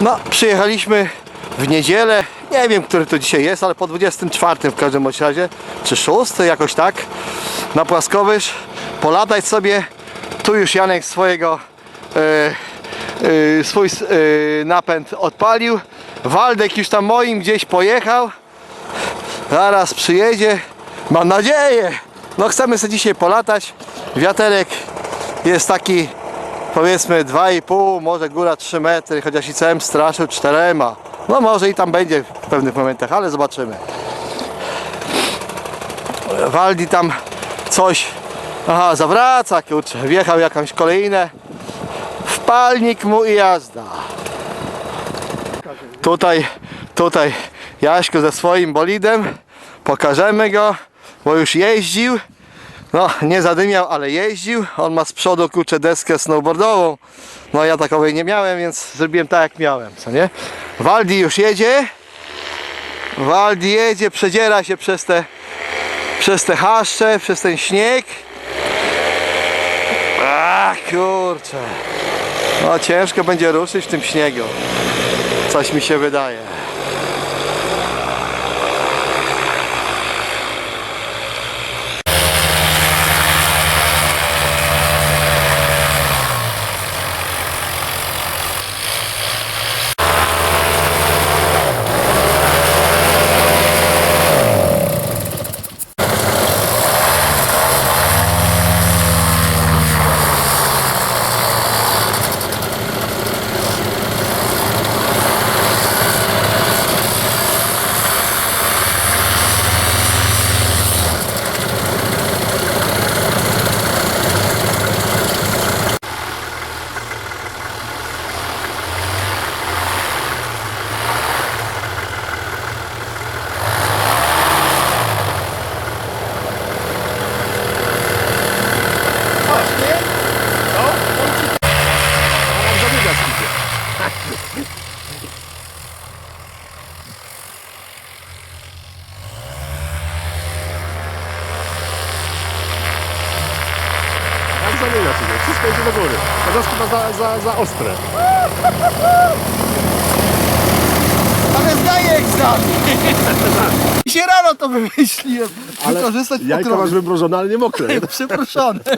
No, przyjechaliśmy w niedzielę. Nie wiem, który to dzisiaj jest, ale po 24 w każdym razie, czy 6, jakoś tak, na płaskowyż. Polatać sobie. Tu już Janek swojego e, e, swój e, napęd odpalił. Waldek już tam moim gdzieś pojechał. Zaraz przyjedzie. Mam nadzieję. No chcemy sobie dzisiaj polatać. Wiaterek jest taki powiedzmy 2,5, może góra 3 metry, chociaż i całem straszył 4. No może i tam będzie w pewnych momentach, ale zobaczymy. Waldi tam coś, aha, zawraca, kurczę, wjechał jakąś kolejnę. Wpalnik mu i jazda. Tutaj, tutaj Jaśku ze swoim bolidem, pokażemy go, bo już jeździł. No, nie zadymiał, ale jeździł. On ma z przodu kurczę deskę snowboardową. No ja takowej nie miałem, więc zrobiłem tak jak miałem, co nie? Waldi już jedzie. Waldi jedzie, przedziera się przez te przez te chaszcze, przez ten śnieg. A kurczę. No ciężko będzie ruszyć w tym śniegu. Coś mi się wydaje. Jak zamienia się, wszystko idzie do góry. A teraz chyba za, za, ostre. Ale zdaję egzamin! I się rano to wymyśliłem. Wykorzystać Jajka pokrowy. masz ale nie mokre. Przeproszony.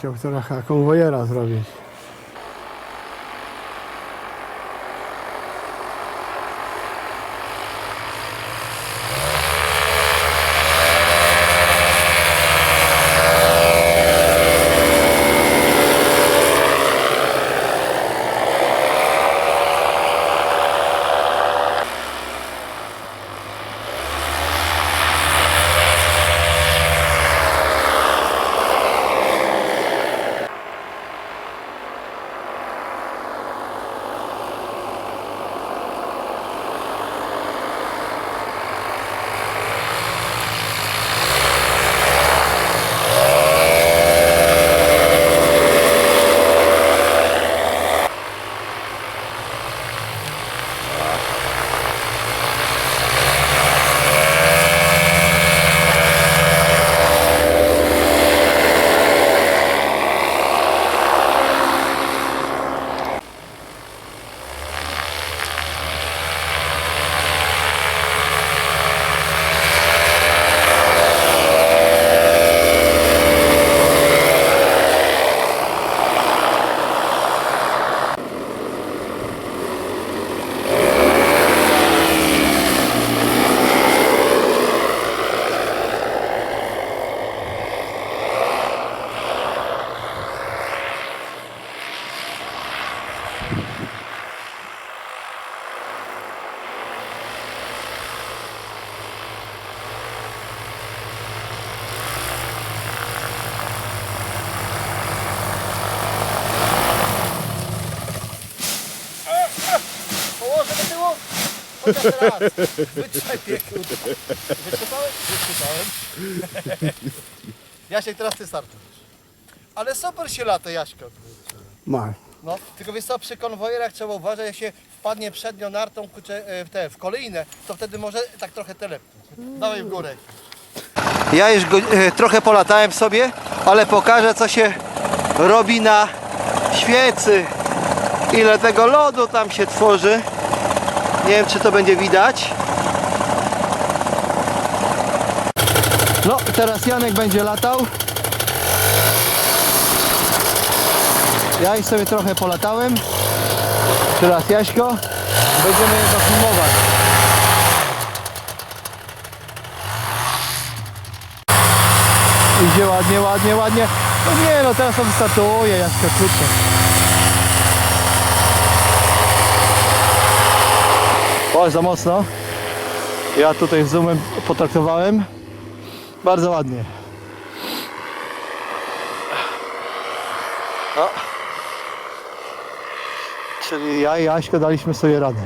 chciał trochę konwojera zrobić. Wyczepałeś? Wyczepałem. Jasiek, teraz ty startujesz. Ale super się lata, Jaśko. Masz. No, tylko wiesz co, przy konwojerach trzeba uważać, jak się wpadnie przednio nartą kurczę, e, w, te, w kolejne, to wtedy może tak trochę telepnąć. Dawaj w górę. Ja już go, e, trochę polatałem sobie, ale pokażę co się robi na świecy. Ile tego lodu tam się tworzy. Nie wiem czy to będzie widać. No, teraz Janek będzie latał. Ja już sobie trochę polatałem. Teraz Jaśko. Będziemy je filmować. Idzie ładnie, ładnie, ładnie. No nie no, teraz to wystartuje, Jaśko, krótko. O, za mocno. Ja tutaj zoomem potraktowałem. Bardzo ładnie. No. Czyli ja i Aśka daliśmy sobie radę.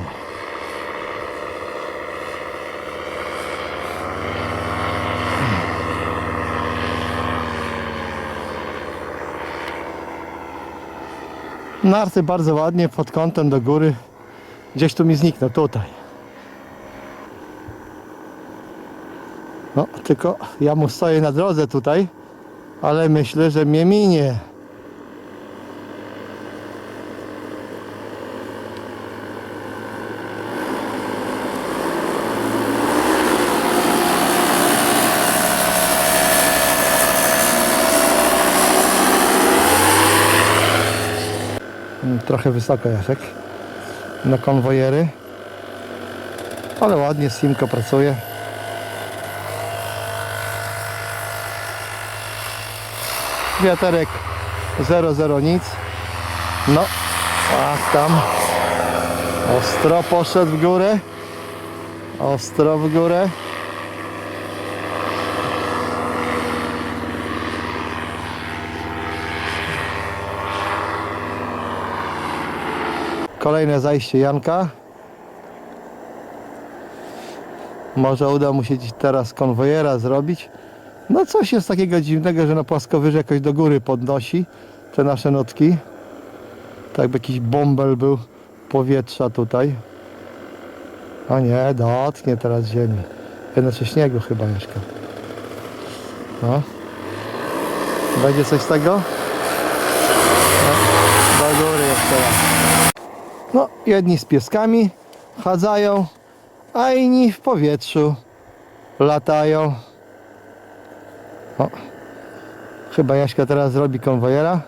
Narty bardzo ładnie pod kątem do góry. Gdzieś tu mi zniknął, tutaj. No, tylko ja mu stoję na drodze tutaj, ale myślę, że mnie minie. Trochę wysoko Jaszek na konwojery. Ale ładnie Simko pracuje. Wiaterek 0,0 nic. No, ach tam. Ostro poszedł w górę. Ostro w górę. Kolejne zajście Janka. Może uda mu się teraz konwojera zrobić. No coś jest takiego dziwnego, że na płaskowyżu jakoś do góry podnosi te nasze nutki. Tak jakby jakiś bąbel był powietrza tutaj. O nie, dotknie teraz ziemi. Znaczy śniegu chyba mieszka. No. Będzie coś z tego? No, do góry jeszcze raz. No, jedni z pieskami chadzają, a inni w powietrzu latają. O, chyba Jaśka teraz zrobi konwojera.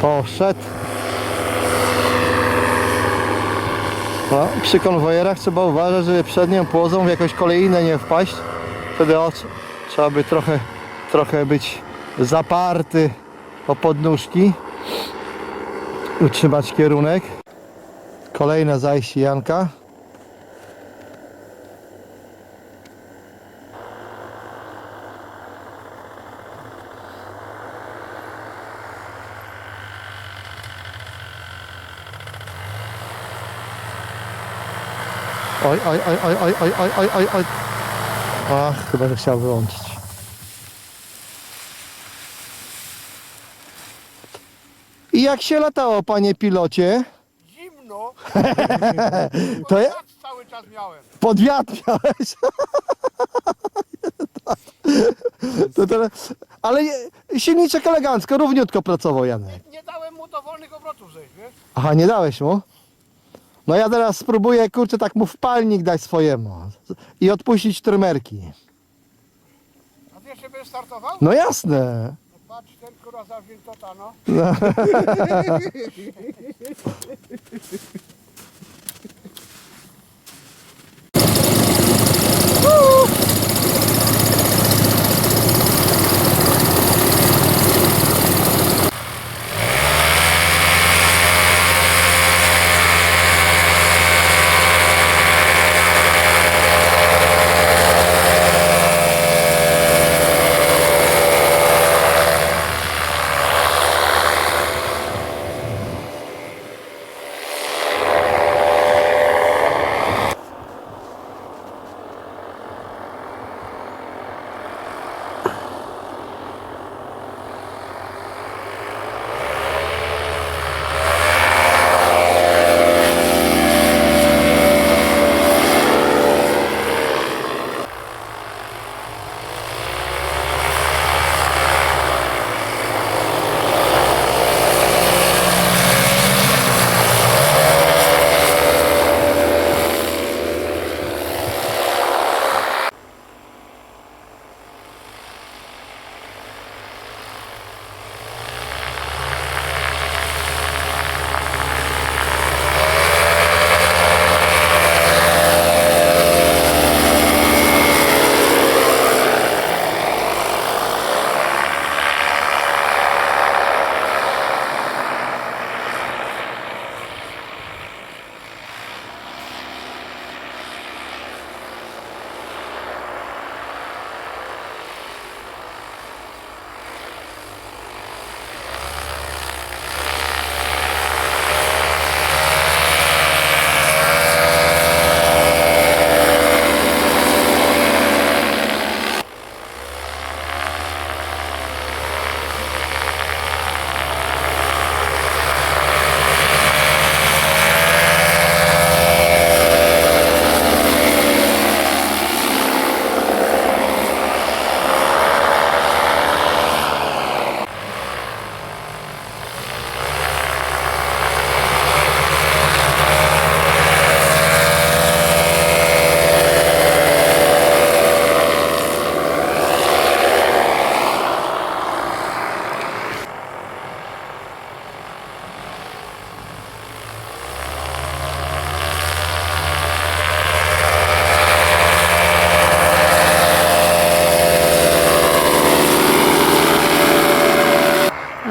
Poszedł. No, przy konwojerach trzeba uważać, żeby przednią płozą w jakąś kolejnę nie wpaść. Wtedy o, trzeba by trochę, trochę być zaparty o podnóżki. Utrzymać kierunek. Kolejne zajście Janka. Oj, oj, oj, oj, oj, oj, oj, oj, oj, oj. Ach, chyba, że chciał wyłączyć. I jak się latało, panie pilocie? Zimno. To ja cały czas miałem. pod wiatr miałeś. To teraz, ale silniczek elegancko, równiutko pracował Janek. Nie dałem mu do wolnych obrotów zejść, wiesz? Aha, nie dałeś mu? No ja teraz spróbuję, kurczę, tak mu wpalnik dać swojemu i odpuścić trymerki. A jeszcze będziesz startował? No jasne. No patrz, ten kurwa za wintota, no.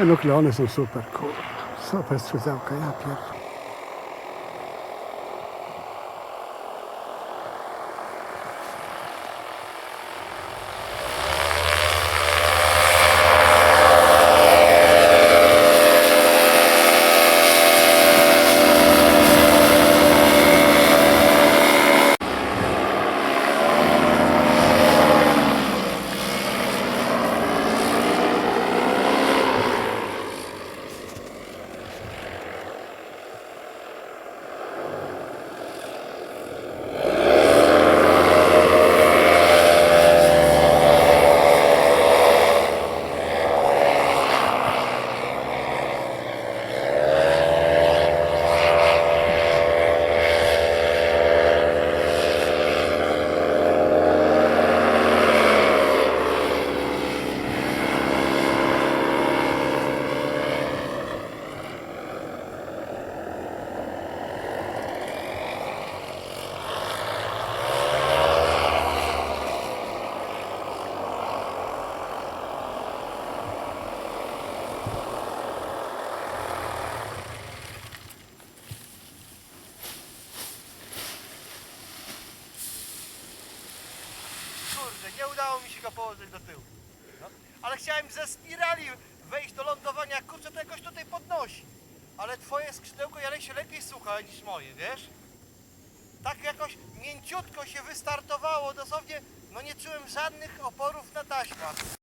Nukleony są super, kurwa. Super skrzydełka, ja pierdolę. Kurde, nie udało mi się go położyć do tyłu. No. Ale chciałem ze spirali wejść do lądowania, kurczę, to jakoś tutaj podnosi. Ale twoje skrzydełko Jarek się lepiej słucha niż moje, wiesz? Tak jakoś mięciutko się wystartowało, dosłownie, no nie czułem żadnych oporów na taśmach.